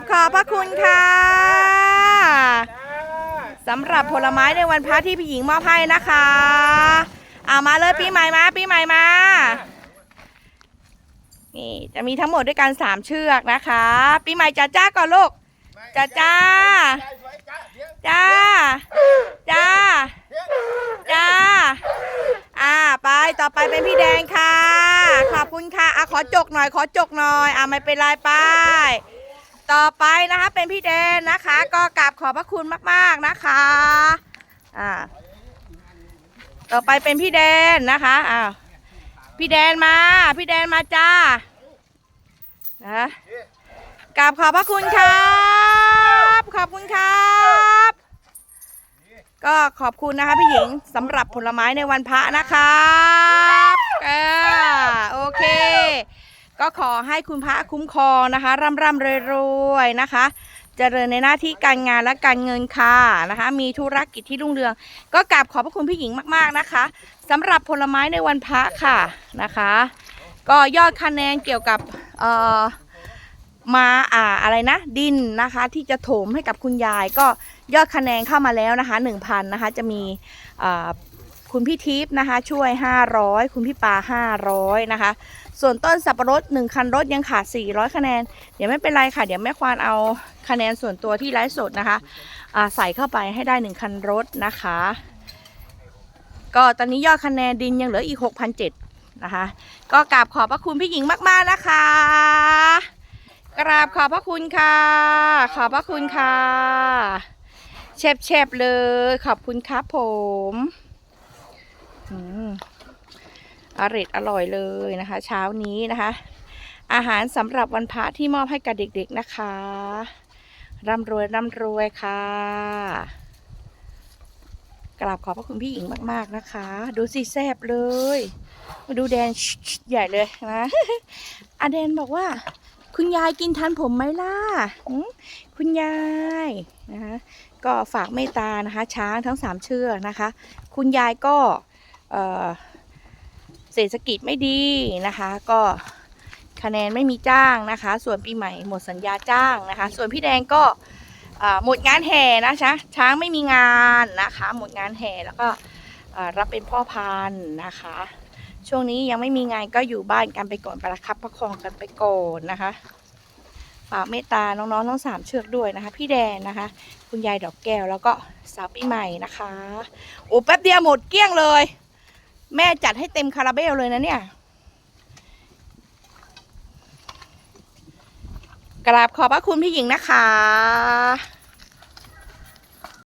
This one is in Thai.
บขอบพระคุณค่ะสำหรับผลไม้ในวันพระที่พี่หญิงมอบให้นะคะเอามาเลยปีใหม่มาปีใหม่มานี่จะมีทั้งหมดด้วยกันสามเชือกนะคะ ปีใหม่จ้าจ้าก่อนลูกจ้าจ้าจ้าจ้าจ้าอ่าไปต่อไปเป็นพี่แดงค่ะ ขอบคุณค่ะอะขอจกหน่อยขอจกหน่อยอะไม่เป็นไรไป ต่อไปนะคะเป็นพี่แดนนะคะ ก็กราบขอบพระคุณมากๆนะคะอ่าต่อไปเป็นพี่แดนนะคะอ้าวพี่แดนมา พี่แดนมาจ้านะกราบขอบพระคุณครับ ขอบคุณครับ ก็ขอบคุณนะคะพี่หญิงสำหรับผลไม้ในวันพระนะครับอ่าโอเค ก็ขอให้คุณพระคุ้มครองนะคะร่ำร่ำรวยรวยนะคะเจริญในหน้าที่การงานและการเงินค่ะนะคะ มีธุรกิจที่รุ่งเรือง ก็กราบขอบพระคุณพี่หญิงมากๆนะคะสำหรับผลไม้ในวันพระค่ะนะคะ ก็ยอดคะแนนเกี่ยวกับเอ่อมาอ่าอะไรนะ ดินนะคะ ที่จะโถมให้กับคุณยายก็ยอดคะแนนเข้ามาแล้วนะคะ 1,000นะคะจะมีคุณพี่ทิพย์นะคะ ช่วย 500 คุณพี่ปา500นะคะ ส่วนต้นสับปะรด1คันรถยังขาด 400 คะแนน เดี๋ยวไม่เป็นไรค่ะ เดี๋ยวแม่ควานเอาคะแนนส่วนตัวที่ไลฟ์สดนะคะใส่เข้าไปให้ได้ 1 คันรถนะคะ ก็ตอนนี้ยอดคะแนนดินยังเหลืออีก 6,007นะคะ ก็กราบขอบพระคุณพี่หญิงมากๆนะคะ กราบขอบพระคุณค่ะ ขอบพระคุณค่ะเชฟเชฟๆเลย ขอบคุณครับผม อร่อยอร่อยเลยนะคะ เช้านี้นะคะ อาหารสำหรับวันพระที่มอบให้กับเด็กๆนะคะร่ำรวยร่ำรวยค่ะกราบขอบพระคุณพี่หญิงมาก ๆนะคะ ดูสิแซบเลย มาดูแดนใหญ่เลยนะอาแดนบอกว่า คุณยายกินทันผมไหมล่ะคุณยายนะคะก็ฝากเมตตานะคะ ช้างทั้งสามเชือกนะคะ คุณยายก็เอ่อ เศรษฐกิจไม่ดีนะคะ ก็คะแนนไม่มีจ้างนะคะ ส่วนปีใหม่หมดสัญญาจ้างนะคะ ส่วนพี่แดงก็หมดงานแห่นะคะช้างไม่มีงานนะคะ หมดงานแห่แล้วก็รับเป็นพ่อพันธุ์นะคะ ช่วงนี้ยังไม่มีงานก็อยู่บ้านกันไปก่อนประคับประคองกันไปก่อนนะคะฝากเมตตาน้องๆทั้งสามเชือกด้วยนะคะ พี่แดนนะคะ คุณยายดอกแก้วแล้วก็สาวปีใหม่นะคะโอ้แป๊บเดียวหมดเกลี้ยงเลย แม่จัดให้เต็มคาราเบลเลยนะเนี่ยกราบขอบพระคุณพี่หญิงนะคะ